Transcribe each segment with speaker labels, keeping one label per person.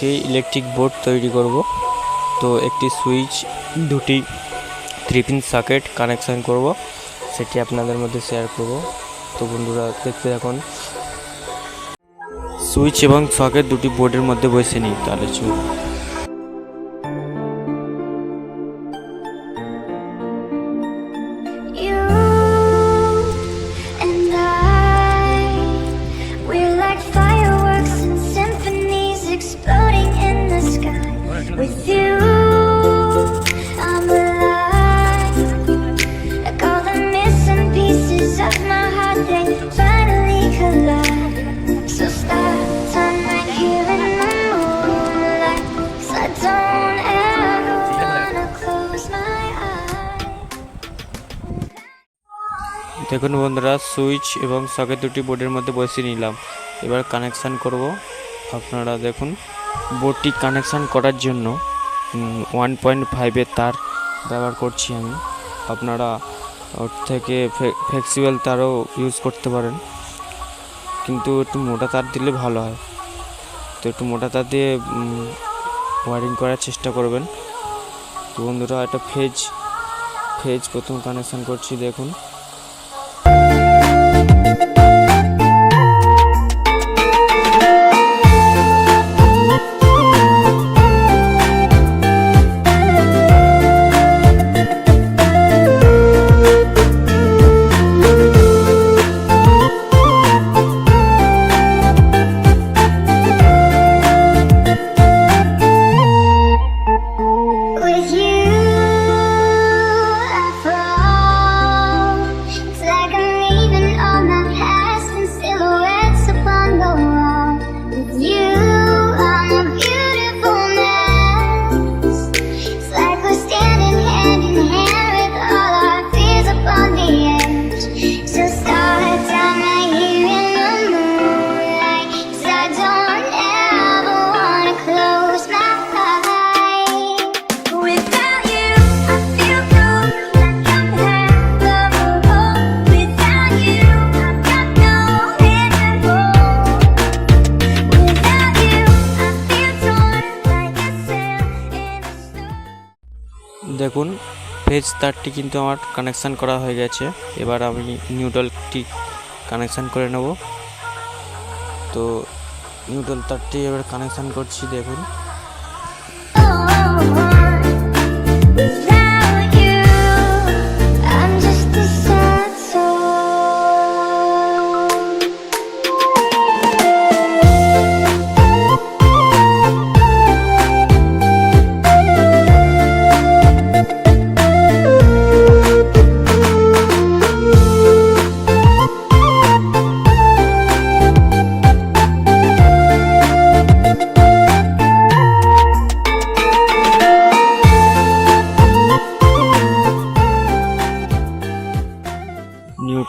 Speaker 1: আজকে electric board তৈরি করব। তো একটি সুইচ দুটি থ্রি পিন সকেট কানেকশান করব। সেটি আপনাদের মধ্যে শেয়ার করব। তো বন্ধুরা, দেখতে এখন সুইচ এবং সকেট দুটি বোর্ডের মধ্যে বসে নিই, তাহলে চলুন। দেখুন বন্ধুরা, সুইচ এবং সকেট দুটি বোর্ডের মধ্যে বসিয়ে নিলাম। এবার কানেকশান করব। আপনারা দেখুন, বোর্ডটি কানেকশান করার জন্য ওয়ান পয়েন্ট ফাইভের তার ব্যবহার করছি আমি। আপনারা ওর থেকে ফ্লেক্সিবল তারও ইউজ করতে পারেন। কিন্তু একটু মোটা তার দিলে ভালো হয়। তো একটু মোটা তার দিয়ে ওয়ারিং করার চেষ্টা করবেন। তো বন্ধুরা, একটা ফেজ ফেজ প্রথম কানেকশান করছি, দেখুন।
Speaker 2: is you.
Speaker 1: দেখুন ফেজ তারটি কিন্তু আমার কানেকশান করা হয়ে গেছে। এবার আমি নিউডলটি কানেকশান করে নেব। তো নিউডল তারটি এবার কানেকশান করছি, দেখুন।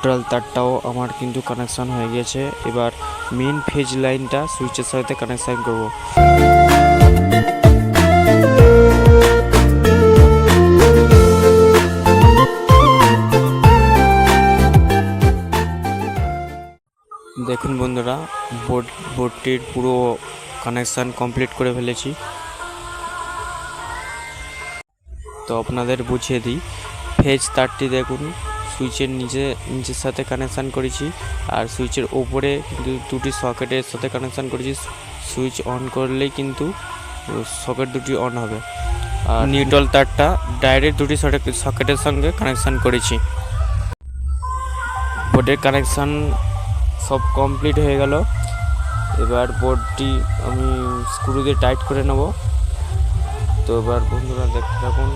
Speaker 1: নিউট্রাল তারটাও আমার কিন্তু কানেকশান হয়ে গেছে এবার মেন ফেজ লাইনটা সুইচের সাথে কানেকশান করব। দেখুন বন্ধুরা বোর্ড বোর্ডটির পুরো কানেকশান কমপ্লিট করে ফেলেছি। তো আপনাদের বুঝিয়ে দিই ফেজ তারটি দেখুন। সুইচের নিচে, নিচের সাথে কানেকশান করেছি। আর সুইচের ওপরে কিন্তু দুটি সকেটের সাথে কানেকশান করেছি। সুইচ অন করলেই কিন্তু সকেট দুটি অন হবে। আর নিউট্রাল তারটা ডাইরেক্ট দুটি সকেটের সঙ্গে কানেকশান করেছি। বোর্ডের কানেকশান সব কমপ্লিট হয়ে গেল। এবার বোর্ডটি আমি স্ক্রু দিয়ে টাইট করে নেব। তো এবার বন্ধুরা দেখতে থাকুন।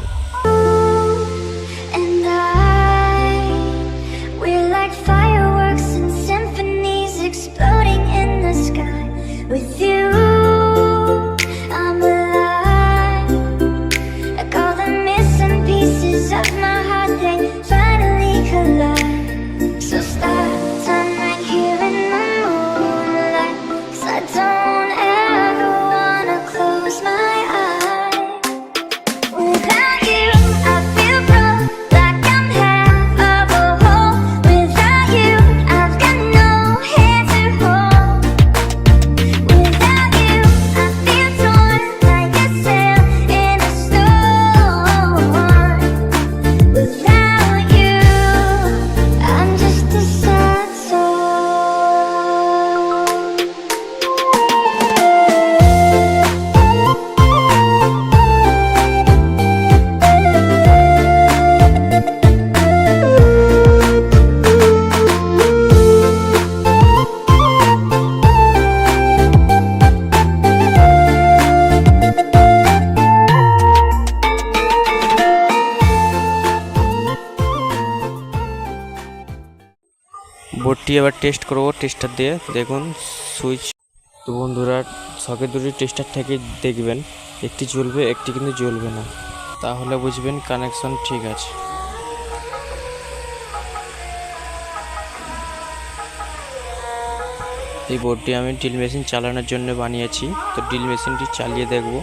Speaker 1: বোর্ডটি এবার টেস্ট করব টেস্টার দিয়ে দেখুন সুইচ তো বন্ধুরা সকেট দুটি টেস্টার থেকে দেখবেন, একটি জ্বলবে, একটি কিন্তু জ্বলবে না। তাহলে বুঝবেন কানেকশন ঠিক আছে। এই বোর্ডটি আমি ড্রিল মেশিন চালানোর জন্য বানিয়েছি, তো ড্রিল মেশিনটি চালিয়ে দেখব।